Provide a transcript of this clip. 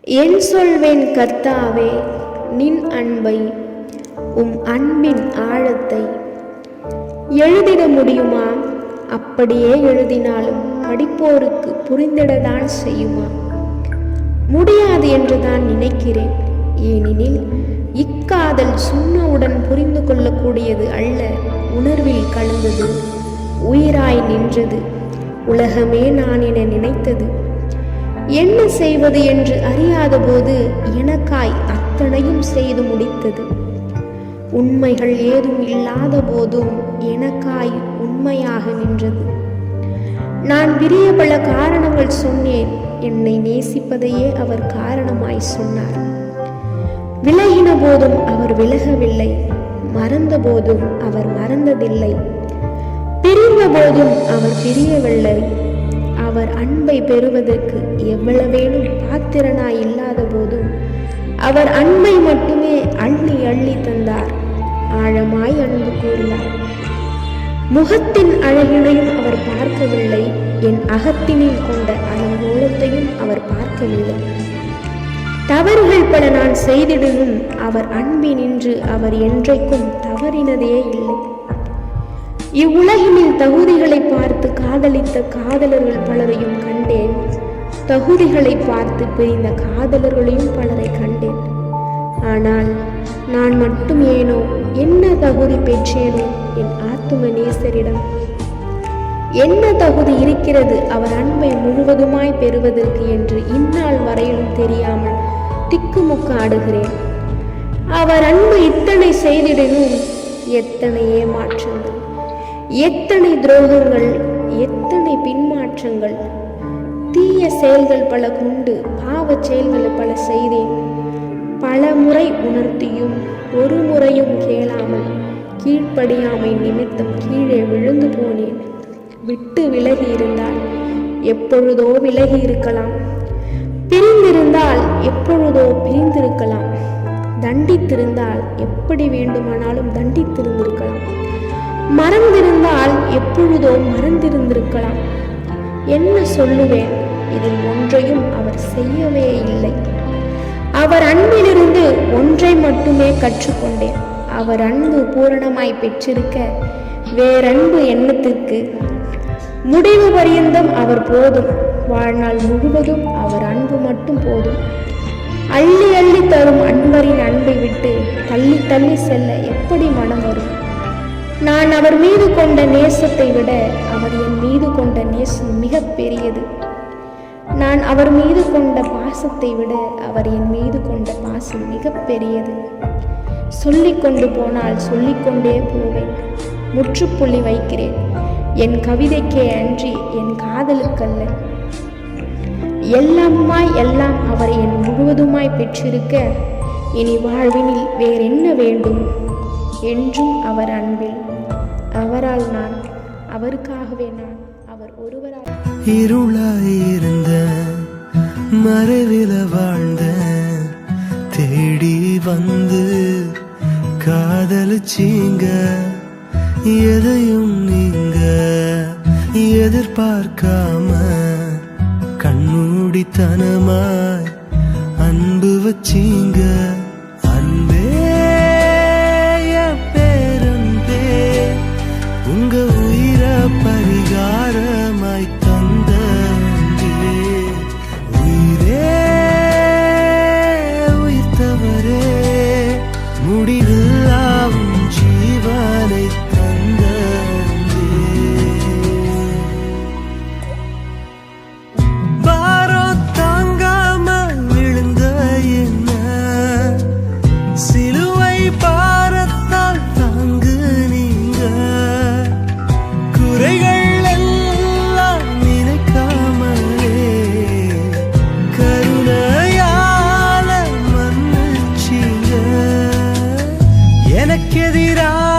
என் சொல்வேன் கர்த்தாவே நின் அன்பை உம் அன்பின் ஆழத்தை. எழுதிட முடியுமா? அப்படியே எழுதினாலும் படிப்போருக்கு புரிந்திடதான் செய்யுமா? முடியாது என்றுதான் நினைக்கிறேன். ஏனெனில் இக்காதல் சுண்ணவுடன் புரிந்து கொள்ளக்கூடியது அல்ல உணர்வில் கலந்தது உயிராய் நின்றது. உலகமே நான் என என்ன செய்வது என்று அறியாத போது எனக்காய் அத்தனையும் செய்து முடித்தது. உண்மைகள் ஏதும் இல்லாத போதும் எனக்காய் உண்மையாக நின்றது. நான் விரிய பல காரணங்கள் சொன்னேன். என்னை நேசிப்பதையே அவர் காரணமாய் சொன்னார். விலகின போதும் அவர் விலகவில்லை. மறந்த போதும் அவர் மறந்ததில்லை. பிரிந்த போதும் அவர் பிரியவில்லை. அவர் அன்பை பெறுவதற்கு எவ்வளவேனும் பாத்திரனாய் இல்லாத போதும் அவர் அன்பை மட்டுமே அள்ளி அள்ளி தந்தார். ஆழமாய் அன்பு கூர்ந்தார். முகத்தின் அழகினையும் அவர் பார்க்கவில்லை. என் அகத்தினில் கொண்ட அலங்கோலத்தையும் அவர் பார்க்கவில்லை. தவறுகள் பல நான் செய்திடவும் அவர் அன்பினின்று அவர் என்றைக்கும் தவறினதே இல்லை. இவ்வுலகினில் தகுதிகளை பார்த்து காதலித்த காதலர்கள் பலரையும் கண்டேன். தகுதிகளை பார்த்து பிரிந்த காதலர்களையும் பலரை கண்டேன். ஆனால் நான் மட்டும் ஏனோ? என்ன தகுதி பெற்றேனோ? என் ஆத்தும நேசரிடம் என்ன தகுதி இருக்கிறது? அவர் அன்பை முழுவதுமாய் பெறுவதற்கு என்று இந்நாள் வரையிலும் தெரியாமல் திக்குமுக்கு ஆடுகிறேன். அவர் அன்பு இத்தனை செய்திடனும் எத்தனை ஏமாற்றங்கள் எத்தனை துரோகங்கள் எத்தனை பின்மாற்றங்கள். தீய செயல்கள் பல கொண்டு பாவச் செயல்களை பல செய்தேன். பல முறை உணர்த்தியும் ஒரு முறையும் கேளாமல் கீழ்ப்படியாமை நிமித்தம் கீழே விழுந்து போனேன். விட்டு விலகி இருந்தால் எப்பொழுதோ விலகி இருக்கலாம். பிரிந்திருந்தால் எப்பொழுதோ பிரிந்திருக்கலாம். தண்டித்திருந்தால் எப்படி வேண்டுமானாலும் தண்டித்திருந்திருக்கலாம். மறந்திருந்தால் எப்பொழுதோ மறந்திருந்திருக்கலாம். என்ன சொல்லுவேன்? இதில் ஒன்றையும் அவர் செய்யவே இல்லை. அவர் அன்பிலிருந்து ஒன்றை மட்டுமே கற்றுக்கொண்டேன். அவர் அன்பு பூரணமாய் பெற்றிருக்க வேறன்பு எண்ணத்திற்கு முடிவு பரியந்தம் அவர் போதும். வாழ்நாள் முழுவதும் அவர் அன்பு மட்டும் போதும். அள்ளி அள்ளி தரும் அன்பரின் அன்பை விட்டு தள்ளி தள்ளி செல்ல எப்படி மனம் வரும்? நான் அவர் மீது கொண்ட நேசத்தை விட அவர் என் மீது கொண்ட நேசம் மிக பெரியது. நான் அவர் மீது கொண்ட பாசத்தை விட அவர் என் மீது கொண்ட பாசம் மிக பெரியது. சொல்லிக்கொண்டு போனால் சொல்லிக்கொண்டே போவேன். முற்றுப்புள்ளி வைக்கிறேன். என் கவிதைக்கே அன்றி என் காதலுக்கல்ல. எல்லாமாய் எல்லாம் அவர் என் முழுவதுமாய் பெற்றிருக்க இனி வாழ்வினில் வேறென்ன வேண்டும்? என்றும் அவர் அன்பில். அவரால் நான் அவருக்காகவே நான் அவர் ஒருவரால். இருளாயிருந்த மறைவில வாழ்ந்த தேடி வந்து காதலிச்சீங்க எதையும் நீங்க எதிர்பார்க்காம கண்மூடித்தனமாய் அன்பு வச்சீங்க. எனக்கெதிராக